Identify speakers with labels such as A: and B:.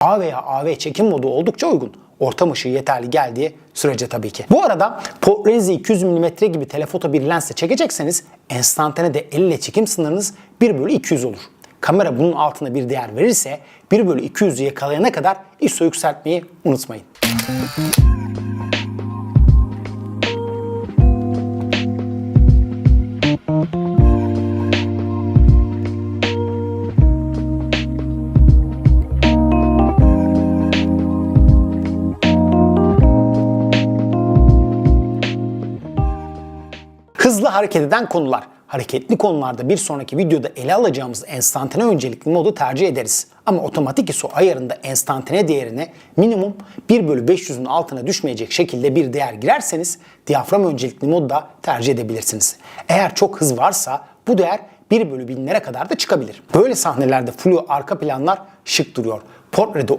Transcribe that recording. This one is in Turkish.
A: A veya AV çekim modu oldukça uygun. Ortam ışığı yeterli geldiği sürece tabii ki. Bu arada ProRes 200 mm gibi telefoto bir lensle çekecekseniz enstantane de el ile çekim sınırınız 1 bölü 200 olur. Kamera bunun altına bir değer verirse 1 bölü 200'ü yakalayana kadar ISO yükseltmeyi unutmayın. Hızlı hareket eden konular. Hareketli konularda bir sonraki videoda ele alacağımız enstantane öncelikli modu tercih ederiz. Ama otomatik ISO ayarında enstantane değerine minimum 1 bölü 500'ün altına düşmeyecek şekilde bir değer girerseniz diyafram öncelikli modu da tercih edebilirsiniz. Eğer çok hız varsa bu değer 1 bölü binlere kadar da çıkabilir. Böyle sahnelerde flu arka planlar şık duruyor. Portrede